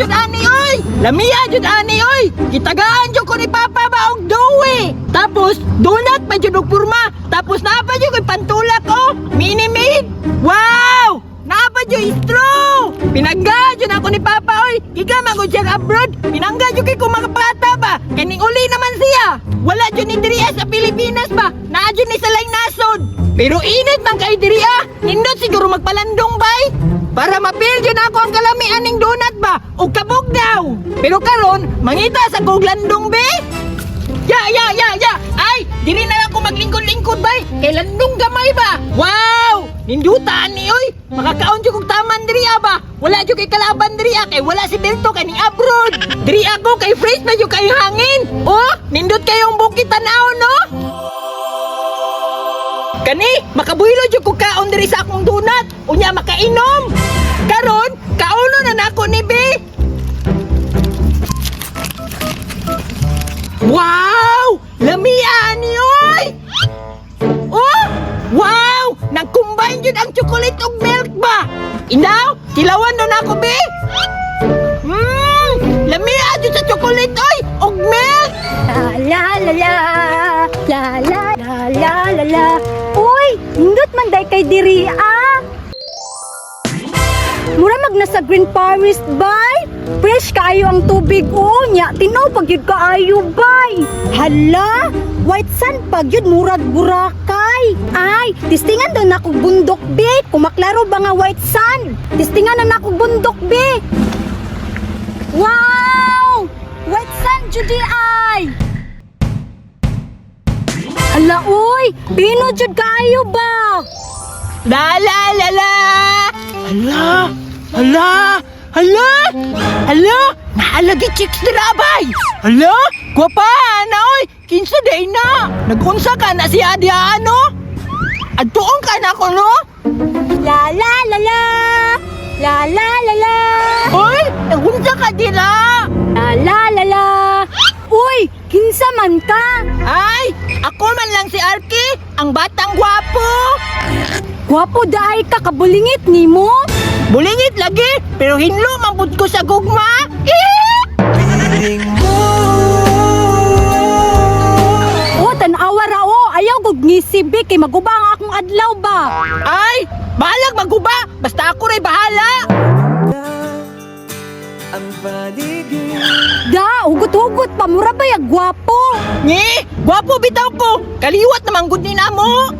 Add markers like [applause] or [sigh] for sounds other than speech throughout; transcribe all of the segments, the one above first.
jud ani oy. Lamia jud ani oy. Gitagaan jud ko ni Papa ba og dowe. Tapos donut pa jud og purma. Tapos naa pa jud ko'y pantulak oh. Mini made. Wow! Naa pa jud straw. Pinangga jud ako ni Papa oy. Giga magud siya abroad. Pinangga jud kay ko mga bata ba. Kaning uli naman siya. Wala jud ni diriya sa Pilipinas ba. Naa jud ni sa laing nasod. Pero init man kay diriya. Nindot siguro magpalandong bay. Para mapil jud ako ang kalamian ning donut ba. O kabog daw. Pero karon mangita sa guglandong be. Ya, ya, ya, ya! Ay! Dili na lang ako maglingkod-lingkod, bay! Kay landong gamay ba? Wow! Nindutaan ni, oy! Makakaon jud kog taman diri ba? Wala jud kay kalaban diri ah, kay wala si Berto kay ning abroad! Diri ako kay fresh na jud kay hangin! Oh! Nindot kayong bukit tanaw, no? Kani, makabuylo jud ko kaon diri sa akong donut. Unya makainom. Wow! Lamia ni oy! Oh! Wow! Nag-combine jud ang chocolate ug milk ba? Inaw, kilawan na nako be. Mmm! Lamia jud sa chocolate oy ug milk. La la la la la la la la la Uy, indot man day kay diri ah. Mura mag nasa Green Forest bay. Fresh kaayo ang tubig o nya tinaw pag yun kaayo bay. Hala, white sand pag yun murag burakay. Ay, tistingan daw na akong bundok be. Kumaklaro ba nga white sand? Tistingan na na akong bundok be. Wow! White sand judi ay. Hala uy, pino jud kaayo ba? La la la la! Hala! Hala! Hala! Hala! Naalagi chicks dira bay! Hala! Gwapa na oy! Kinsa day na! Nagunsa ka na si Adia ano? Adtuon ka na ko no? La la la la. La la la la. Hoy! Nagunsa ka dira! La la la la. Uy, kinsa man ka? Ay! Ako man lang si Arky! Ang batang gwapo! Gwapo daay ka kabulingit nimo. Bulingit lagi! Pero hinlo mambud ko sa gugma! Eh! O tan-awa ra o, ayaw gud ngisibi kay maguba ang akong adlaw ba. Ay! Bahalag maguba! Basta ako rin bahala! ang paligid Da, hugot-hugot pa mura ba ya gwapo? Ni! Gwapo bitaw ko! Kaliwat naman gud ni namo!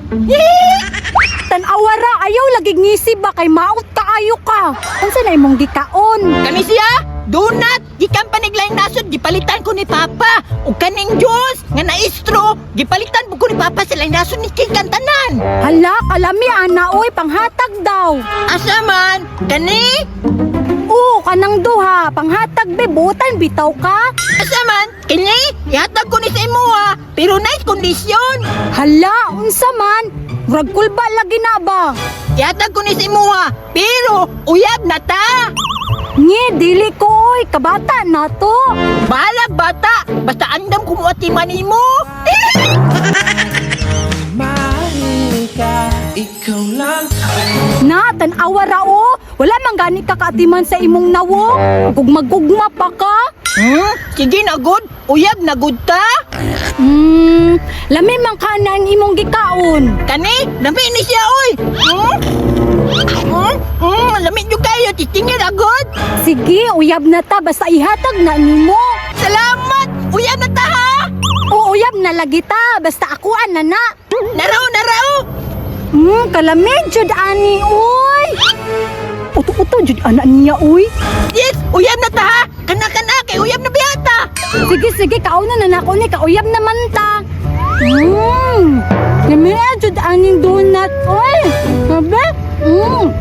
Tan-awa ra, ayaw lagi ngisib ba kay maot kaayo ka. Unsa na imong gikaon? Kani siya? Donut! Gikan paniglaing nasod, gipalitan ko ni Papa! O kaning Diyos! Nga naistro! Gipalitan ko ni Papa sa laing nasod ni Kikan Tanan! Hala, kalami ana oy panghatag daw. Asa man? Kani? Oo, kanang duha, panghatag be butan bitaw ka. Asa man? Kini? Ihatag ko ni sa imo ha! Pero nice kondisyon! Hala, unsa man? Murag kulba lagi na ba? Ihatag ko ni sa imo ha! Pero uyab na ta! Ngi, dili ko oy, kabata na to. Bahalag bata! Basta andam kumuati [laughs] Ikaw lang Na, tan-awa ra o. Wala man gani ka kaatiman sa imong nawo. Gugma-gugma pa ka. Hmm? Sige na good! Uyab na good ta! Hmm, lami man ka na ang imong gikaon. Kani, lami ni siya, oy! Sige, uyab na ta basta ihatag na nimo. Salamat! Uya na ta, ha! O uyab na lagi ta basta akuan na na. Naraw, naraw! Hmm, kalamig jud ani uy. Uto-uto jud ana niya uy. Yes! Uyab na ta, ha! Kana-kana, kay uyab na biyata! Sige, sige, kauna na nako ni kauyab naman ta. Hmm, lami jud aning donut uy. Sabi? Hmm.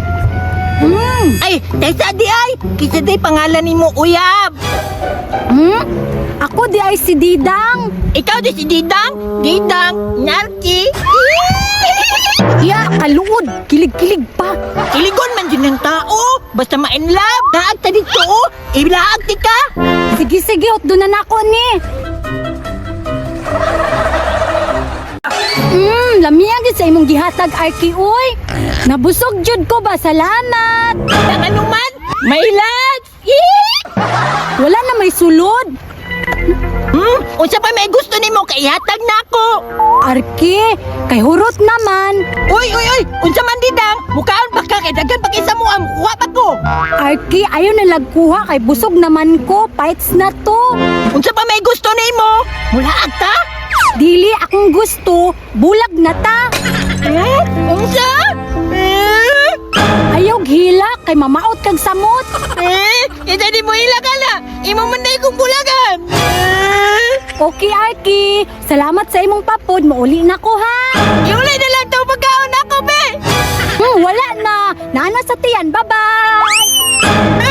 Hmm. Ay, tesa di ay! Kisa di pangalan ni mo, uyab! Hmm? Ako di ay si Didang. Ikaw di si Didang? Didang, Narki! Ya, kaluod. Kilig-kilig pa. Kiligon man din ng tao! Basta ma-in love! Naag ta dito, oh! Ilaag ti ka! Sige, sige, otdo na nako ni. Hmm, lamiyag sa imong gihatag Arki uy. Nabusog jud ko ba? Salamat. Nang ano man, may lads! Wala na may sulod. Hmm? Unsa pa may gusto nimo kay hatag na ako. Arki, kay hurot naman. Uy, uy, uy! Unsa man didang? Mukhaan ba ka kay daghan pag isa mo ang kuha pa ko? Arki, ayaw na lagkuha kay busog naman ko. Pites na to. Unsa pa may gusto nimo? Mula ta? Dili akong gusto, bulag na ta. Hmm? Unsa? Eh? Ayaw hila kay mamaot kag samot. Eh? Kita di mo ilagala. Imo man na ikong bulagan. Eh? Okay, Arki. Salamat sa imong papod. Mauli na ko, ha? Iulay na lang daw pagkaon ako, be! Hmm, wala na. Nana sa tiyan. Bye-bye.